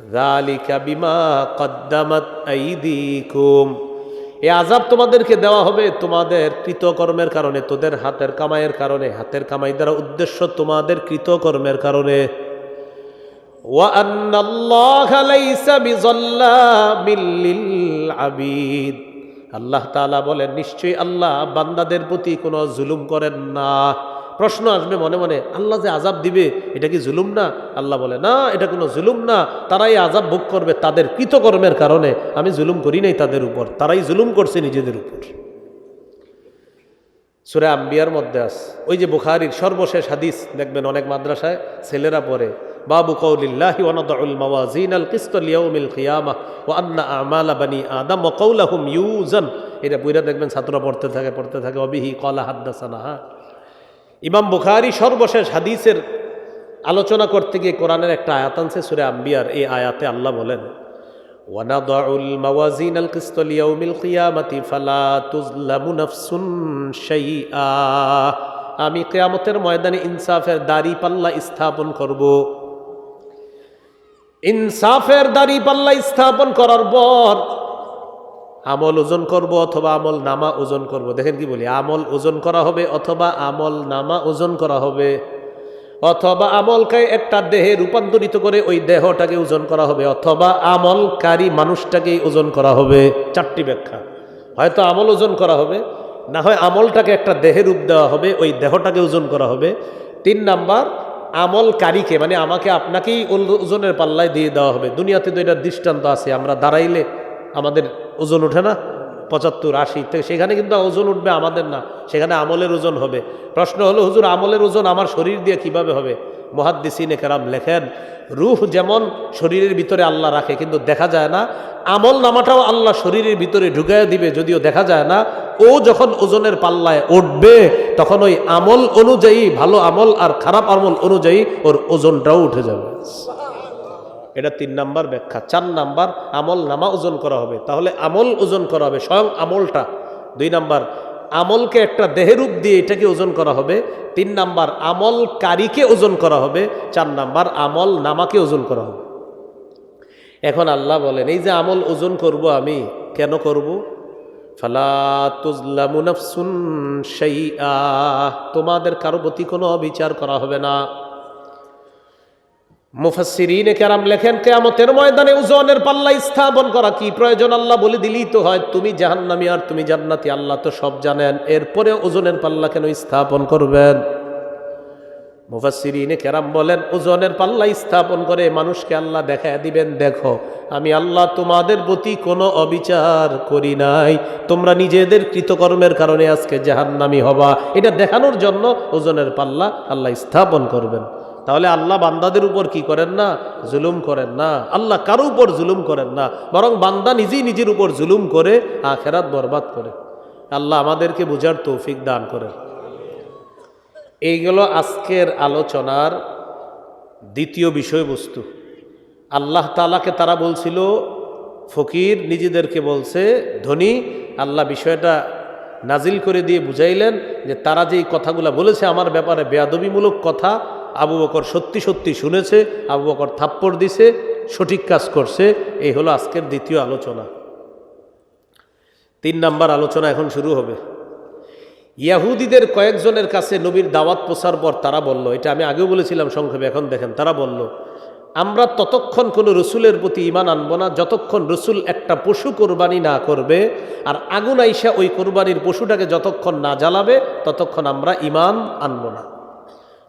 জালিকা বিমা কদ্দামাত আইদিকুম আজাব তোমাদেরকে দেওয়া হবে তোমাদের কৃতকর্মের কারণে, তোদের হাতের কামাইয়ের কারণে, হাতের কামাই দ্বারা উদ্দেশ্য তোমাদের কৃতকর্মের কারণে। আল্লাহ তালা বলেন, নিশ্চয়ই আল্লাহ বান্দাদের প্রতি কোনো জুলুম করেন না। প্রশ্ন আসবে মনে মনে, আল্লাহ যে আজাব দিবে, এটা কি জুলুম না? আল্লাহ বলে, না, এটা কোনো জুলুম না। তারাই আজাব ভোগ করবে তাদের কৃতকর্মের কারণে। আমি জুলুম করি নাই তাদের উপর। তারাই জুলুম করছে নিজেদের উপর। সুরে আম্বিয়ার মধ্যে আস, ওই যে বুখারির সর্বশেষ হাদিস দেখবেন অনেক মাদ্রাসায় ছেলেরা পড়ে, বাবু কৌলিল্লাহি আল কিসত বানি এটা বুইরা দেখবেন ছাত্ররা পড়তে থাকে পড়তে থাকে। অবিহি কলা হাদ্দাসানা। হ্যাঁ ইমাম বুখারি সর্বশেষ হাদিসের আলোচনা করতে গিয়ে কোরআনের একটা আয়াত আনছে সুরে আম্বিয়ার এই আয়াতে আল্লাহ বলেন ونضع الموازين القسط ليوم القيامة فلا تظلم نفس شيئا আমি কেয়ামতের ময়দানে ইনসাফের দাড়ি পাল্লা স্থাপন করব ইনসাফের দাড়ি পাল্লা স্থাপন করার পর আমল ওজন করব অথবা আমল নামা ওজন করব? দেখেন কি বলি, আমল ওজন করা হবে অথবা আমল নামা ওজন করা হবে? অথবা আমলকে একটা দেহে রূপান্তরিত করে ওই দেহটাকে ওজন করা হবে, অথবা আমলকারী মানুষটাকেই ওজন করা হবে। চারটি ব্যাখ্যা। হয়তো আমল ওজন করা হবে, না হয় আমলটাকে একটা দেহে রূপ দেওয়া হবে, ওই দেহটাকে ওজন করা হবে। তিন নাম্বার, আমলকারীকে মানে আমাকে আপনাকেই ওজনের পাল্লায় দিয়ে দেওয়া হবে। দুনিয়াতে তো এটার দৃষ্টান্ত আছে, আমরা দাঁড়াইলে আমাদের ওজন ওঠে না? পঁচাত্তর, আশি। থেকে সেখানে কিন্তু ওজন উঠবে আমাদের না। সেখানে আমলের ওজন হবে। প্রশ্ন হলো, হুজুর, আমলের ওজন আমার শরীর দিয়ে কীভাবে হবে? মহাদ্দিসিনে কেরাম লেখেন, রুহ যেমন শরীরের ভিতরে আল্লাহ রাখে, কিন্তু দেখা যায় না, আমল নামাটাও আল্লাহ শরীরের ভিতরে ঢুকাইয়া দিবে, যদিও দেখা যায় না, ও যখন ওজনের পাল্লায় উঠবে, তখন ওই আমল অনুযায়ী, ভালো আমল আর খারাপ আমল অনুযায়ী ওর ওজনটাও উঠে যাবে। এটা তিন নাম্বার ব্যাখ্যা। চার নাম্বার আমল নামা ওজন করা হবে। তাহলে আমল ওজন করা হবে, স্বয়ং আমলটা। দুই নাম্বার, আমলকে একটা দেহেরূপ দিয়ে এটাকে ওজন করা হবে। তিন নাম্বার, আমলকারীকে ওজন করা হবে। চার নাম্বার, আমল নামাকে ওজন করা হবে। এখন আল্লাহ বলেন, এই যে আমল ওজন করব আমি, কেন করব? শাইআ। তোমাদের কারও প্রতি কোনো অবিচার করা হবে না। মুফাসসিরিনে কেরাম লেখেন, কেয়ামতের ময়দানে ওজনের পাল্লা স্থাপন করা কি প্রয়োজন? আল্লাহ বলে দিলেই তো হয়, তুমি জাহান্নামী আর তুমি জান্নাতি, আল্লাহ তো সব জানেন। এরপরে ওজনের পাল্লা কেন স্থাপন করবেন? মুফাসসিরিনে কেরাম বলেন ওজনের পাল্লা স্থাপন করে মানুষকে আল্লাহ দেখায় দিবেন, দেখো, আমি আল্লাহ তোমাদের প্রতি কোনো অবিচার করি নাই। তোমরা নিজেদের কৃতকর্মের কারণে আজকে জাহান্নামী হবা। এটা দেখানোর জন্য ওজনের পাল্লা আল্লাহ স্থাপন করবেন। তাহলে আল্লাহ বান্দাদের উপর কি করেন না? জুলুম করেন না। আল্লাহ কারও উপর জুলুম করেন না। বরং বান্দা নিজেই নিজের উপর জুলুম করে আখেরাত বরবাদ করে। আল্লাহ আমাদেরকে বোঝার তৌফিক দান করেন। এইগুলো আজকের আলোচনার দ্বিতীয় বিষয়বস্তু। আল্লাহ তালাকে তারা বলছিল, ফকির নিজেদেরকে বলছে, ধনী, আল্লাহ বিষয়টা নাজিল করে দিয়ে বুঝাইলেন যে তারা যেই কথাগুলো বলেছে, আমার ব্যাপারে বেয়াদবিমূলক কথা আবু বকর সত্যি সত্যি শুনেছে, আবু বকর থাপ্পড় দিছে, সঠিক কাজ করছে, এই হলো আজকের দ্বিতীয় আলোচনা। তিন নাম্বার আলোচনা এখন শুরু হবে। ইয়াহুদিদের কয়েকজনের কাছে নবীর দাওয়াত পোষার পর তারা বলল, এটা আমি আগেও বলেছিলাম সংক্ষেপে, এখন দেখেন, তারা বলল, আমরা ততক্ষণ কোনো রসুলের প্রতি ইমান আনব না, যতক্ষণ রসুল একটা পশু কোরবানি না করবে, আর আগুন আইসা ওই কোরবানির পশুটাকে যতক্ষণ না জ্বালাবে, ততক্ষণ আমরা ইমান আনব না।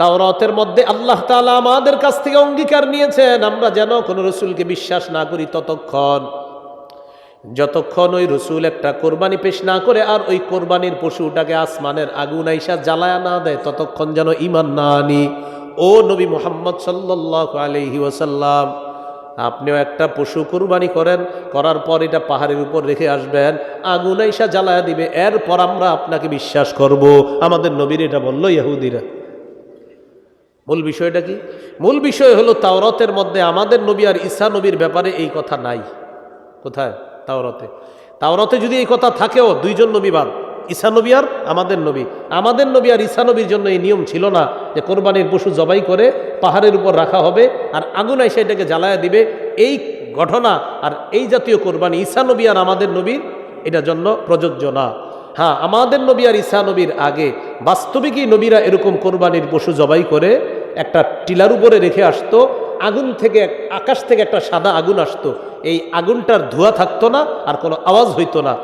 তাওরাতের মধ্যে আল্লাহ তাআলা আমাদের কাছ থেকে অঙ্গীকার নিয়েছেন, আমরা যেন কোনো রসুলকে বিশ্বাস না করি ততক্ষণ। যতক্ষণ ওই রসুল একটা কোরবানি পেশ না করে আর ওই কোরবানির পশুটাকে আসমানের আগুন আইসা জ্বালায়া না দেয়, ততক্ষণ যেন ইমান না আনি। ও নবী মোহাম্মদ সাল্লাহ আলহি ওসাল্লাম আপনিও একটা পশু কুরবানি করেন, করার পর এটা পাহাড়ের উপর রেখে আসবেন, আগুন আইসা জ্বালায়া দিবে, এরপর আমরা আপনাকে বিশ্বাস করব। আমাদের নবীর এটা বলল ইহুদিরা মূল বিষয়টা কি? মূল বিষয় হলো তাওরতের মধ্যে আমাদের নবী আর ঈসা নবীর ব্যাপারে এই কথা নাই। কোথায়? তাওরতে। তাওরতে যদি এই কথা থাকেও, দুইজন নবী বাদ, ঈসা নবী আর আমাদের নবী। আমাদের নবী আর ঈসা নবীর জন্য এই নিয়ম ছিল না যে কোরবানির পশু জবাই করে পাহাড়ের উপর রাখা হবে আর আগুন এসে এটাকে জ্বালায়া দিবে। এই ঘটনা আর এই জাতীয় কোরবানি ঈসা নবী আর আমাদের নবীর, এটার জন্য প্রযোজ্য না। হ্যাঁ আমাদের নবী আর ঈসা নবীর আগে বাস্তবিকই নবীরা এরকম কোরবানির পশু জবাই করে একটা টিলার উপরে রেখে আসতো, আগুন থেকে, আকাশ থেকে একটা সাদা আগুন আসতো। এই আগুনটার ধোঁয়া থাকতো না আর কোনো আওয়াজ হইতো না।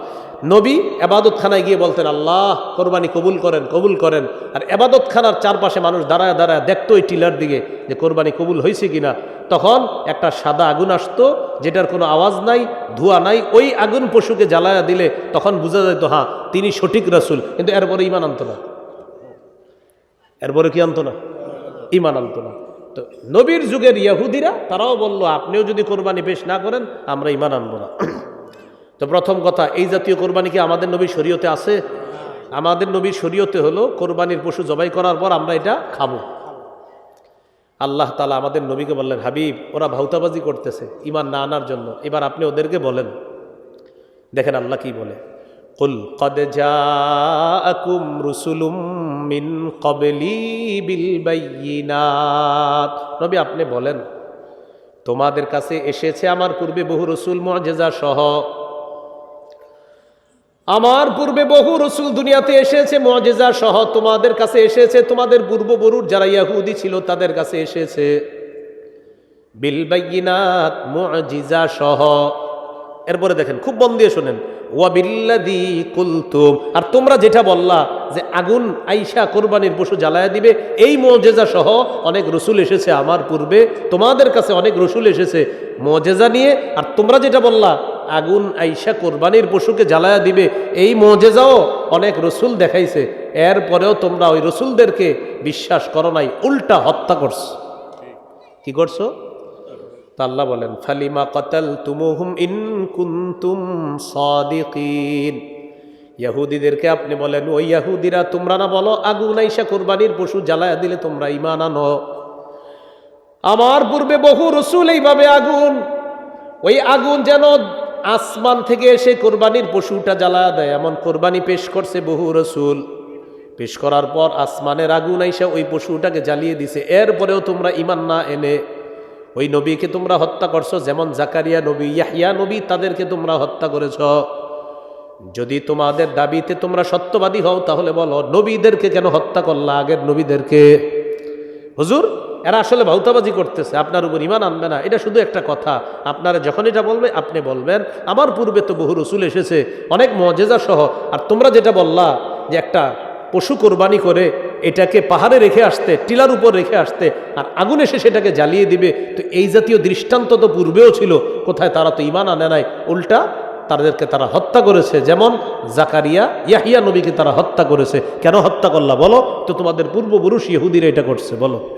নবী এবাদতখানায় গিয়ে বলতেন, আল্লাহ, কোরবানি কবুল করেন কবুল করেন। আর এবাদতখানার চারপাশে মানুষ দাঁড়ায় দাঁড়ায় দেখতো ওই টিলার দিকে যে কোরবানি কবুল হয়েছে কিনা। তখন একটা সাদা আগুন আসতো, যেটার কোনো আওয়াজ নাই, ধোঁয়া নাই, ওই আগুন পশুকে জ্বালায়া দিলে তখন বোঝা যেত হ্যাঁ তিনি সঠিক রাসুল। কিন্তু এরপরে ইমান আনত না। এরপরে কি আনত না? ইমান আনতো না। তো নবীর যুগের ইয়াহুদিরা তারাও বলল, আপনিও যদি কোরবানি পেশ না করেন, আমরা ইমান আনব না। তো প্রথম কথা, এই জাতীয় কোরবানি কি আমাদের নবীর শরীয়তে আছে? আমাদের নবীর শরীয়তে হলো, কোরবানির পশু জবাই করার পর আমরা এটা খাব। আল্লাহ তালা আমাদের নবীকে বললেন, হাবিব, ওরা ভাউতাবাজি করতেছে ইমান না আনার জন্য। এবার আপনি ওদেরকে বলেন। দেখেন আল্লাহ কি বলে, কুল কদ জাআকুম রুসুলুম মিন ক্বাবলি বিল বায়্যিনাত নবী আপনি বলেন, তোমাদের কাছে এসেছে আমার পূর্বে বহু রসুল মুআজিজা সহ। আমার পূর্বে বহু রসুল দুনিয়াতে এসেছে, মজেজা সহ তোমাদের কাছে এসেছে। তোমাদের পূর্ববরুর যারা ইয়াহুদি ছিল, তাদের কাছে এসেছে। বিলবাইনাত মজিজা সহ। এরপরে দেখেন, খুব মন দিয়ে শোনেন। ওয়াবিল্লাদি কুলতুম। আর তোমরা যেটা বললা যে আগুন আইসা কোরবানির পশু জ্বালায়া দিবে, এই মজেজা সহ অনেক রসুল এসেছে আমার পূর্বে, তোমাদের কাছে অনেক রসুল এসেছে মজেজা নিয়ে। আর তোমরা যেটা বললা, আগুন আইসা কোরবানির পশুকে জ্বালায়া দিবে, এই মজেজাও অনেক রসুল দেখাইছে। এরপরেও তোমরা ওই রসুলদেরকে বিশ্বাস করো নাই, উল্টা হত্যা করছ। কি করছ? তা আল্লাহ বলেন, ফালিমা কতাল তুমুহুম ইন কুন্তুম সাদিকিন। ইয়াহুদিদেরকে আপনি বলেন, ওই ইয়াহুদিরা, তোমরা না বলো, আগুন আইসা কোরবানির পশু জ্বালায়া দিলে তোমরা ইমান আনো। আমার পূর্বে বহু রসুল এইভাবে আগুন, ওই আগুন যেন আসমান থেকে এসে কোরবানির পশুটা জ্বালায়া দেয়, এমন কোরবানি পেশ করছে বহু রসুল। পেশ করার পর আসমানের আগুন আইসা ওই পশুটাকে জ্বালিয়ে দিছে, এরপরেও তোমরা ইমান না এনে ওই নবীকে তোমরা হত্যা করছ, যেমন জাকারিয়া নবী ইয়াহিয়া নবী, তাদেরকে তোমরা হত্যা করেছ। যদি তোমাদের দাবিতে তোমরা সত্যবাদী হও, তাহলে বলো, নবীদেরকে কেন হত্যা করলা আগের নবীদেরকে? হুজুর, এরা আসলে ভাউতাবাজি করতেছে, আপনার উপর ইমান আনবে না। এটা শুধু একটা কথা। আপনারা যখন এটা বলবে, আপনি বলবেন। আমার পূর্বে তো বহু রসুল এসেছে, অনেক মজেজা সহ। আর তোমরা যেটা বললা, যে একটা পশু কোরবানি করে এটাকে পাহাড়ে রেখে আসতে, টিলার উপর রেখে আসতে, আর আগুন এসে সেটাকে জ্বালিয়ে দিবে। তো এই জাতীয় দৃষ্টান্ত তো পূর্বেও ছিল, কোথায় তারা তো ইমান আনে নাই। উল্টা তাদেরকে তারা হত্যা করেছে, যেমন জাকারিয়া, ইয়াহিয়া নবীকে তারা হত্যা করেছে। কেন হত্যা করলা? বলো। তো তোমাদের পূর্বপুরুষ ইহুদিরা এটা করছে, বলো।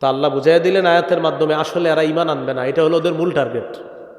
তা আল্লাহ বুঝাই দিলেন আয়াতের মাধ্যমে, আসলে এরা ইমান আনবে না। এটা হলো ওদের মূল টার্গেট।